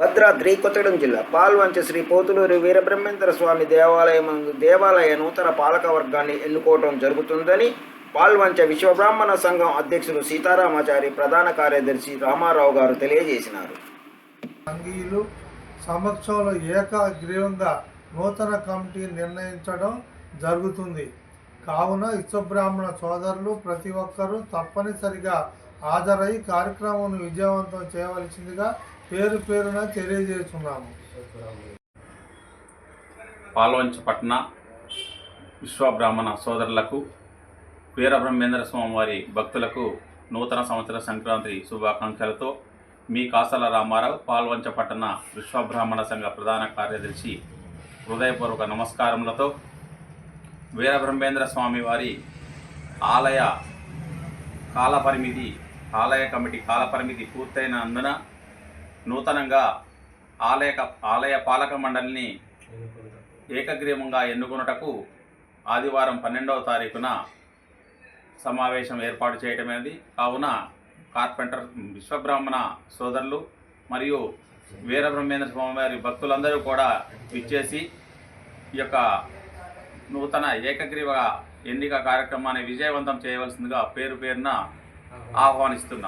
భద్రాద్రి కొత్తగూడెం జిల్లా. పాల్వంచ శ్రీ పోతులూరి వీరబ్రహ్మేంద్ర స్వామి దేవాలయం దేవాలయ నూతన పాలక వర్గాన్ని ఎన్నుకోవడం జరుగుతుందని పాల్వంచ విశ్వబ్రాహ్మణ సంఘం అధ్యక్షులు సీతారామాచారి ప్రధాన కార్యదర్శి రామారావు గారు తెలియజేసినారు. సంఘీయులు సమక్షంలో ఏకాగ్రీవంగా నూతన కమిటీ నిర్ణయించడం జరుగుతుంది. కావున విశ్వబ్రాహ్మణ సోదరులు ప్రతి ఒక్కరూ తప్పనిసరిగా హాజరై కార్యక్రమం విజయవంతం చేయవలసిందిగా పేరు పేరున తెలియజేస్తున్నాము. పాల్వంచ పట్టణ విశ్వబ్రాహ్మణ సోదరులకు వీరబ్రహ్మేంద్ర స్వామి వారి భక్తులకు నూతన సంవత్సర సంక్రాంతి శుభాకాంక్షలతో మీ కాసల రామారావు పాల్వంచ పట్టణ విశ్వబ్రాహ్మణ సంఘ ప్రధాన కార్యదర్శి హృదయపూర్వక నమస్కారములతో వీరబ్రహ్మేంద్ర స్వామి వారి ఆలయ కాలపరిమితి ఆలయ కమిటీ కాలపరిమితి పూర్తయిన అందున నూతనంగా ఆలయ ఆలయ పాలక మండలిని ఏకగ్రీవంగా ఎన్నుకొనుటకు ఆదివారం పన్నెండవ తారీఖున సమావేశం ఏర్పాటు చేయటమైనది. కావున కార్పెంటర్ విశ్వబ్రాహ్మణ సోదరులు మరియు వీరబ్రహ్మేంద్ర స్వామివారి భక్తులందరూ కూడా విచ్చేసి ఈ యొక్క నూతన ఏకగ్రీవ ఎన్నిక కార్యక్రమాన్ని విజయవంతం చేయవలసిందిగా పేరు పేరున ఆహ్వానిస్తున్నాం.